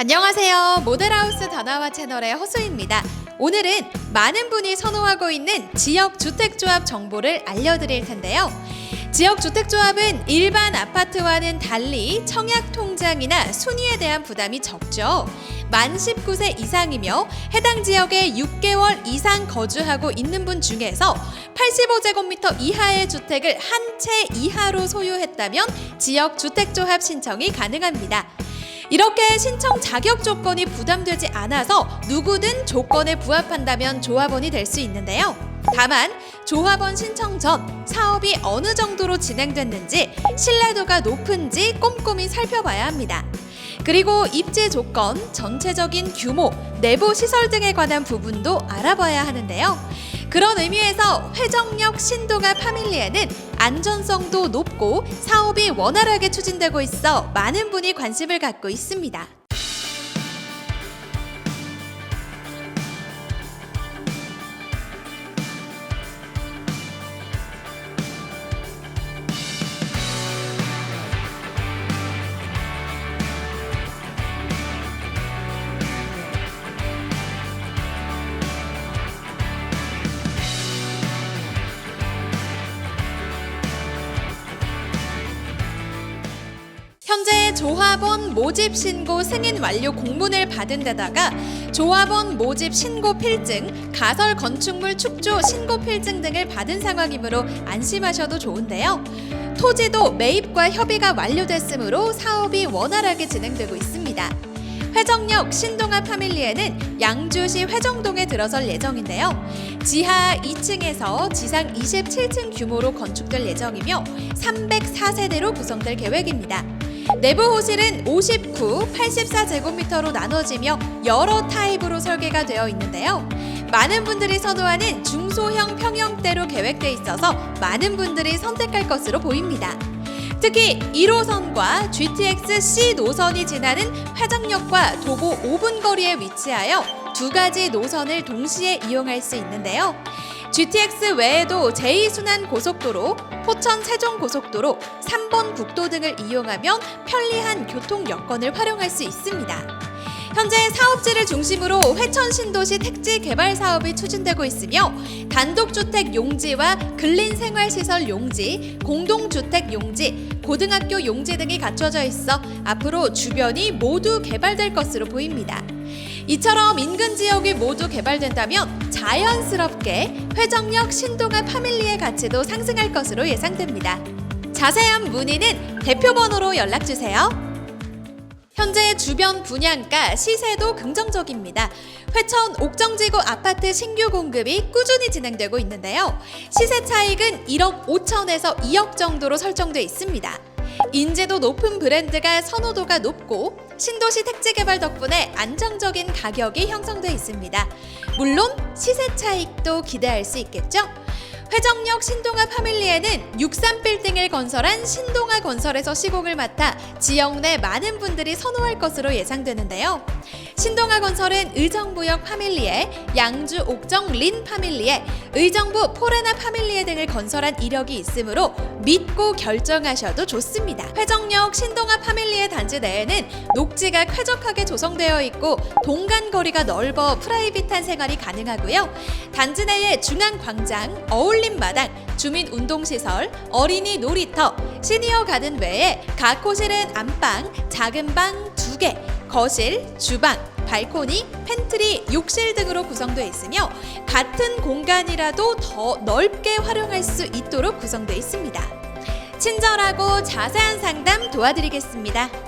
안녕하세요. 모델하우스 다나와 채널의 허수입니다. 오늘은 많은 분이 선호하고 있는 지역 주택조합 정보를 알려드릴 텐데요. 지역 주택조합은 일반 아파트와는 달리 청약 통장이나 순위에 대한 부담이 적죠. 만 19세 이상이며 해당 지역에 6개월 이상 거주하고 있는 분 중에서 85제곱미터 이하의 주택을 한 채 이하로 소유했다면 지역 주택조합 신청이 가능합니다. 이렇게 신청 자격 조건이 부담되지 않아서 누구든 조건에 부합한다면 조합원이 될 수 있는데요. 다만 조합원 신청 전 사업이 어느 정도로 진행됐는지 신뢰도가 높은지 꼼꼼히 살펴봐야 합니다. 그리고 입지 조건, 전체적인 규모, 내부 시설 등에 관한 부분도 알아봐야 하는데요. 그런 의미에서 회정역 신도가 파밀리에는 안전성도 높고 사업이 원활하게 추진되고 있어 많은 분이 관심을 갖고 있습니다. 조합원 모집 신고 승인 완료 공문을 받은 데다가 조합원 모집 신고 필증, 가설 건축물 축조 신고 필증 등을 받은 상황이므로 안심하셔도 좋은데요. 토지도 매입과 협의가 완료됐으므로 사업이 원활하게 진행되고 있습니다. 회정역 신동아 파밀리에는 양주시 회정동에 들어설 예정인데요. 지하 2층에서 지상 27층 규모로 건축될 예정이며 304세대로 구성될 계획입니다. 내부 호실은 59, 84제곱미터로 나눠지며 여러 타입으로 설계가 되어 있는데요. 많은 분들이 선호하는 중소형 평형대로 계획돼 있어서 많은 분들이 선택할 것으로 보입니다. 특히 1호선과 GTX C 노선이 지나는 회정역과 도보 5분 거리에 위치하여 두 가지 노선을 동시에 이용할 수 있는데요. GTX 외에도 제2순환 고속도로, 포천 세종 고속도로, 3번 국도 등을 이용하면 편리한 교통 여건을 활용할 수 있습니다. 현재 사업지를 중심으로 회천 신도시 택지 개발 사업이 추진되고 있으며 단독주택 용지와 근린생활시설 용지, 공동주택 용지, 고등학교 용지 등이 갖춰져 있어 앞으로 주변이 모두 개발될 것으로 보입니다. 이처럼 인근 지역이 모두 개발된다면 자연스럽게 회정역 신동아 파밀리의 가치도 상승할 것으로 예상됩니다. 자세한 문의는 대표 번호로 연락 주세요. 현재 주변 분양가 시세도 긍정적입니다. 회천 옥정지구 아파트 신규 공급이 꾸준히 진행되고 있는데요. 시세 차익은 1억 5천에서 2억 정도로 설정돼 있습니다. 인지도 높은 브랜드가 선호도가 높고 신도시 택지 개발 덕분에 안정적인 가격이 형성돼 있습니다. 물론 시세 차익도 기대할 수 있겠죠? 회정역 신동아 파밀리에는 63빌딩을 건설한 신동아 건설에서 시공을 맡아 지역 내 많은 분들이 선호할 것으로 예상되는데요. 신동아 건설은 의정부역 파밀리에, 양주 옥정 린 파밀리에, 의정부 포레나 파밀리에 등을 건설한 이력이 있으므로 믿고 결정하셔도 좋습니다. 회정역 신동아 파밀리에 단지 내에는 녹지가 쾌적하게 조성되어 있고 동간 거리가 넓어 프라이빗한 생활이 가능하고요. 단지 내에 중앙 광장, 어울 림 마당, 주민 운동 시설, 어린이 놀이터, 시니어 가든 외에 각 호실은 안방, 작은 방 두 개, 거실, 주방, 발코니, 팬트리, 욕실 등으로 구성되어 있으며 같은 공간이라도 더 넓게 활용할 수 있도록 구성되어 있습니다. 친절하고 자세한 상담 도와드리겠습니다.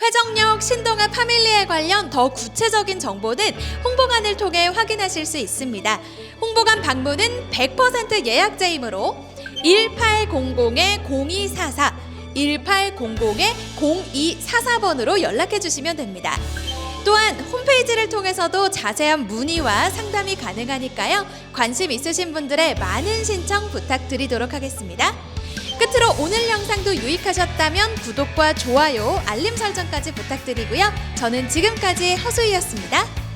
회정역 신동아 파밀리에 관련 더 구체적인 정보는 홍보관을 통해 확인하실 수 있습니다. 홍보관 방문은 100% 예약제이므로 1800-0244 1800-0244번으로 연락해 주시면 됩니다. 또한 홈페이지를 통해서도 자세한 문의와 상담이 가능하니까요. 관심 있으신 분들의 많은 신청 부탁드리도록 하겠습니다. 끝으로 오늘 영상도 유익하셨다면 구독과 좋아요, 알림 설정까지 부탁드리고요. 저는 지금까지 허수이였습니다.